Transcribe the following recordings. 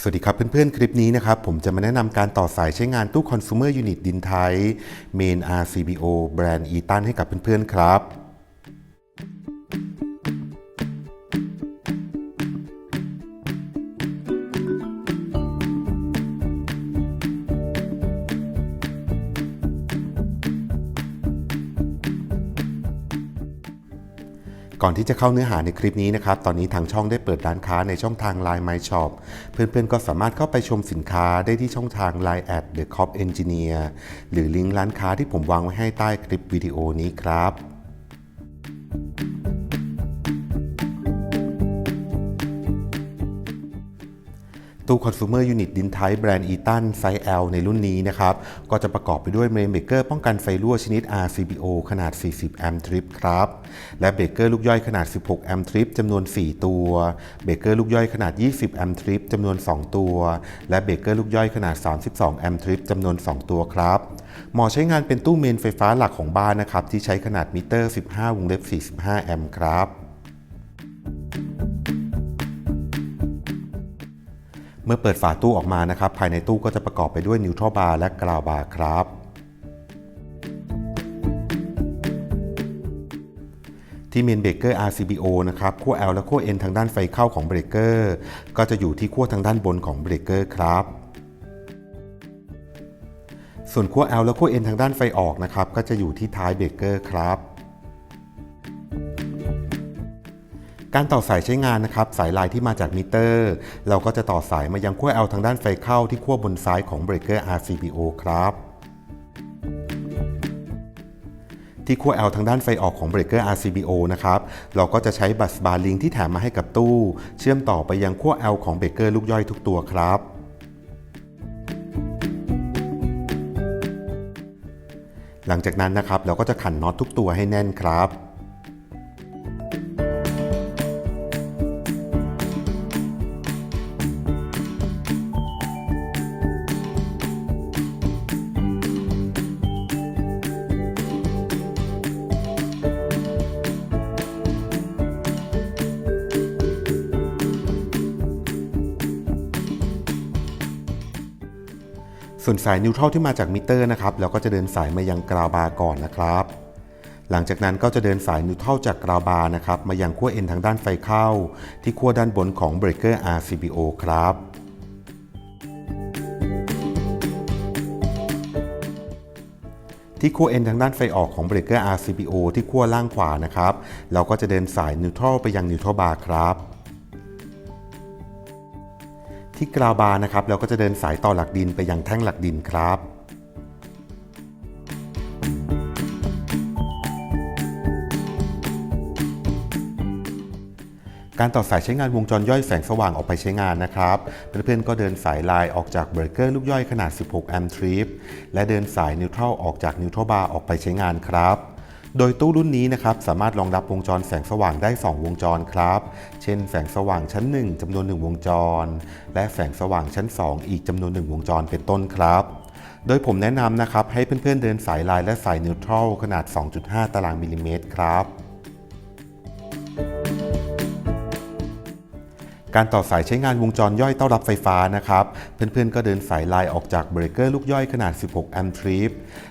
สวัสดีครับเพื่อนๆ คลิปนี้นะครับผมจะมาแนะนำการต่อสายใช้งานตู้ Consumer Unit ดินไทย Main RCBO แบรนด์อีตันให้กับเพื่อนๆ ครับ ก่อนที่จะเข้าเนื้อหาในคลิปนี้นะครับ ตอนนี้ทางช่องได้เปิดร้านค้าในช่องทาง Line My Shop เพื่อนๆ ก็สามารถเข้าไปชมสินค้าได้ที่ช่องทาง Line at the Cop Engineer หรือลิงก์ร้านค้าที่ผมวางไว้ให้ใต้คลิปวิดีโอนี้ครับ ตู้ Consumer Unit ดินไทยแบรนด์ e t a n ไซส์ L ในรุ่นนี้นะครับ ก็จะประกอบไปด้วยเมนเบรกเกอร์ป้องกันไฟรั่วชนิด RCBO ขนาด 40 แอมป์ทริปครับ และเบรกเกอร์ลูกย่อยขนาด 16 แอมป์ทริปจำนวน 4 ตัว เบรกเกอร์ลูกย่อยขนาด 20 แอมป์ทริปจำนวน 2 ตัว และเบรกเกอร์ลูกย่อยขนาด 32 แอมป์ทริปจำนวน 2 ตัวครับเหมาะใช้งานเป็นตู้เมนไฟฟ้าหลักของบ้านนะครับที่ใช้ขนาดมิเตอร์ 15 วงเล็บ 45 แอมป์ครับ เมื่อเปิดฝาตู้ออกมานะครับ ภายในตู้ก็จะประกอบไปด้วยนิวทรัลบาร์และกราวบาร์ครับ ที่เมนเบรกเกอร์ RCBO นะครับขั้ว L และขั้ว N ทางด้านไฟเข้าของเบรกเกอร์ก็จะอยู่ที่ขั้วทางด้านบนของเบรกเกอร์ครับส่วนขั้ว L และขั้ว N ทางด้านไฟออกนะครับก็จะอยู่ที่ท้ายเบรกเกอร์ครับ การต่อสายใช้งานนะครับสายลายที่มาจากมิเตอร์ เราก็จะต่อสายมายังขั้ว L ทางด้านไฟเข้าที่ขั้วบนซ้ายของเบรกเกอร์ RCBO ครับที่ขั้ว L ทางด้านไฟออกของเบรกเกอร์ RCBO นะครับ เราก็จะใช้บัสบาร์ลิงที่แถมมาให้กับตู้ เชื่อมต่อไปยังขั้ว L ของเบรกเกอร์ลูกย่อยทุกตัวครับ หลังจากนั้นนะครับเราก็จะขันน็อตทุกตัวให้แน่นครับ ส่วนสายนิวทรัลที่มาจากมิเตอร์นะครับเราก็จะเดินสายมายังกราวบาร์ก่อนนะครับ หลังจากนั้นก็จะเดินสายนิวทรัลจากกราวบาร์นะครับมายังขั้ว N ทางด้านไฟเข้า ที่ขั้วด้านบนของเบรกเกอร์ RCBO ครับที่ขั้ว N ทางด้านไฟออกของเบรกเกอร์ RCBO ที่ขั้วล่างขวานะครับ เราก็จะเดินสายนิวทรัลไปยังนิวทรัลบาร์ครับ ที่กราวบาร์นะครับเราก็จะเดินสายต่อหลักดินไปยังแท่งหลักดินครับการต่อสายใช้งานวงจรย่อยแสงสว่างออกไปใช้งานนะครับ เพื่อนๆก็เดินสายลายออกจากเบรกเกอร์ลูกย่อยขนาด 16 แอมป์ทริปและเดินสายนิวทรัลออกจากนิวทรัลบาร์ออกไปใช้งานครับ โดยตู้รุ่นนี้นะครับสามารถรองรับวงจรแสงสว่างได้ 2 วงจรครับ เช่น แสงสว่างชั้น 1จำนวน 1 วงจร และแสงสว่างชั้น 2 อีกจำนวน 1 วงจรเป็นต้นครับโดยผมแนะนำนะครับ ให้เพื่อนๆเดินสายลายและสายนิวทรัลขนาด 2.5 ตารางมิลลิเมตรครับ การต่อสายใช้งานวงจรย่อยเต้อนรับไฟฟ้านะครับ เพื่อนๆ ก็เดินสายลายออกจากเบรกเกอร์ลูกย่อยขนาด 16 แอมป์ทริป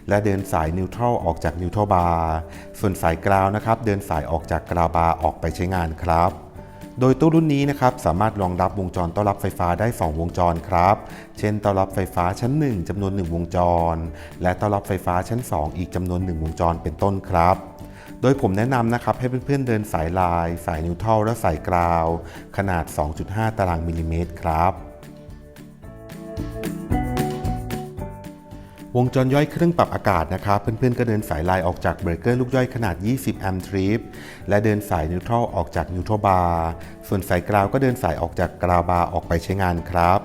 และเดินสายนิวทรัลออกจากนิวทรัลบาร์ส่วนสายกราวนะครับ เดินสายออกจากกราวบาร์ออกไปใช้งานครับ โดยตู้รุ่นนี้นะครับสามารถรองรับวงจรต้อนรับไฟฟ้าได้ 2 วงจรครับ เช่นต้อนรับไฟฟ้าชั้น 1จำนวน 1 วงจร และต้อนรับไฟฟ้าชั้น 2 อีกจำนวน 1 วงจรเป็นต้นครับ โดยผมแนะนำนะครับให้เพื่อนๆเดินสายลาย สายนิวทรัลและสายกราว ขนาด 2.5 ตารางมิลลิเมตรครับวงจรย่อยเครื่องปรับอากาศนะครับเพื่อนๆก็เดินสายลายออกจากเบรกเกอร์ลูกย่อยขนาด 20 แอมป์ทริปและเดินสายนิวทรัลออกจากนิวทรัลบาร์ส่วนสายกราวก็เดินสายออกจากกราวบาร์ออกไปใช้งานครับ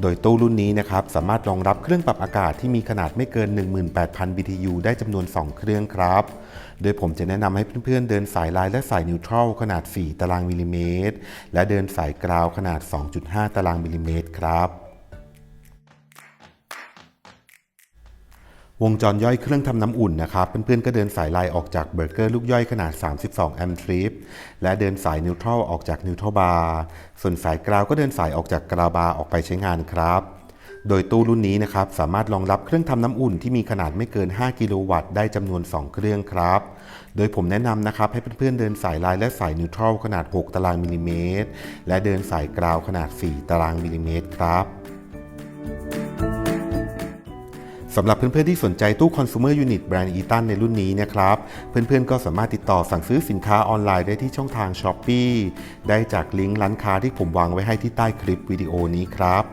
โดยตู้รุ่นนี้นะครับสามารถรองรับเครื่องปรับอากาศที่มีขนาดไม่เกิน 18,000 BTU ได้จำนวน 2 เครื่องครับ โดยผมจะแนะนำให้เพื่อนๆ เดินสายลายและสายนิวทรัลขนาด 4 ตารางมิลลิเมตร และเดินสายกราวขนาด 2.5 ตารางมิลลิเมตรครับ วงจรย่อยเครื่องทำน้ำอุ่นนะครับเพื่อนๆก็เดินสายลายออกจากเบรกเกอร์ลูกย่อยขนาด 32 แอมป์ทริปและเดินสายนิวทรัลออกจากนิวทรัลบาร์ส่วนสายกราวก็เดินสายออกจากกราวบาร์ออกไปใช้งานครับโดยตู้รุ่นนี้นะครับสามารถรองรับเครื่องทำน้ำอุ่นที่มีขนาดไม่เกิน 5 กิโลวัตต์ได้จำนวน 2 เครื่องครับ โดยผมแนะนำนะครับให้เพื่อนๆเดินสายลายและสายนิวทรัลขนาด 6 ตารางมิลลิเมตร และเดินสายกราวขนาด 4 ตารางมิลลิเมตรครับ สำหรับเพื่อนๆที่สนใจตู้ consumer unit แบรนด์อีตันในรุ่นนี้นะครับ เพื่อนๆก็สามารถติดต่อสั่งซื้อสินค้าออนไลน์ได้ที่ช่องทาง s h อ p e e ได้จากลิงก์ร้านค้าที่ผมวางไว้ให้ที่ใต้คลิปวิดีโอนี้ครับ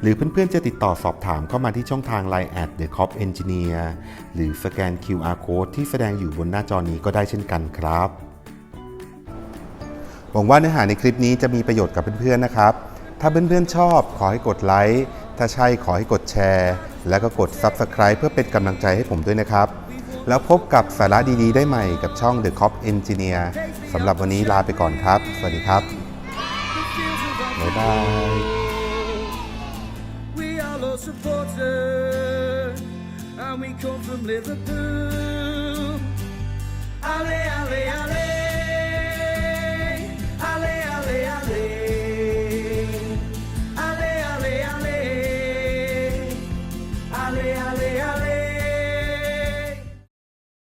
หรือเพื่อนๆจะติดต่อสอบถามเข้ามาที่ช่องทาง Line at the cop engineer หรือสแกน QR code ที่แสดงอยู่บนหน้าจอนี้ก็ได้เช่นกันครับหวังว่าเนื้อหาในคลิปนี้จะมีประโยชน์กับเพื่อนๆนะครับ ถ้าเพื่อนๆชอบขอให้กดไลค์ ถ้าใช่ขอให้กดแชร์ แล้วก็กด Subscribe เพื่อเป็นกำลังใจให้ผมด้วยนะครับ แล้วพบกับสาระดีๆ ได้ใหม่กับช่อง The Cop Engineer สำหรับวันนี้ลาไปก่อนครับ สวัสดีครับบ๊ายบาย and we come from Liverpool. Ale, ale, ale.